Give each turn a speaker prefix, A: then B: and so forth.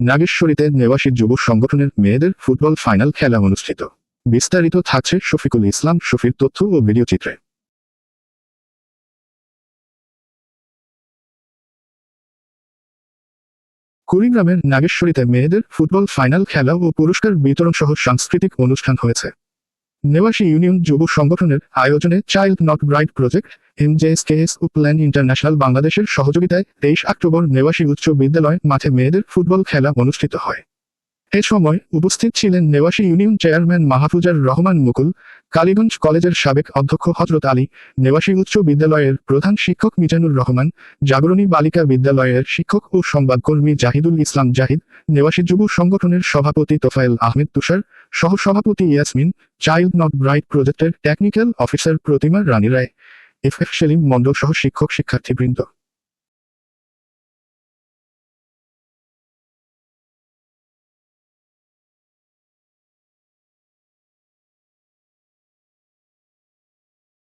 A: নাগেশ্বরীতে নেওয়াসী যুব সংগঠনের মেয়েদের ফুটবল ফাইনাল খেলা অনুষ্ঠিত। বিস্তারিত থাকছে শফিকুল ইসলাম, শফির তথ্য ও ভিডিও চিত্রে কুড়িগ্রামের নাগেশ্বরীতে মেয়েদের ফুটবল ফাইনাল খেলা ও পুরস্কার বিতরণ সহ সাংস্কৃতিক অনুষ্ঠান হয়েছে। নেওয়াসী ইউনিয়ন যুব সংগঠনের আয়োজনে child not bright project MJSKS O plan international বাংলাদেশের সহযোগিতায় তেইশ অক্টোবর নেওয়াশী উচ্চ বিদ্যালয় মাঠে মেয়েদের ফুটবল খেলা অনুষ্ঠিত হয়। এ সময় উপস্থিত ছিলেন নেওয়াসী ইউনিয়ন চেয়ারম্যান মাহফুজার রহমান মুকুল, কালীগঞ্জ কলেজের সাবেক অধ্যক্ষ হজরত আলী নেওয়াসী উচ্চ বিদ্যালয়ের প্রধান শিক্ষক মিজানুর রহমান, জাগরণী বালিকা বিদ্যালয়ের শিক্ষক ও সংবাদকর্মী জাহিদুল ইসলাম জাহিদ নেওয়াসী যুব সংগঠনের সভাপতি তোফায়েল আহমেদ তুষার সহ সভাপতি ইয়াসমিন, চাইল্ড নট ব্রাইট প্রজেক্টের technical officer Protima Rani Roy, F F Selim Mondal সহ শিক্ষক শিক্ষার্থীবৃন্দ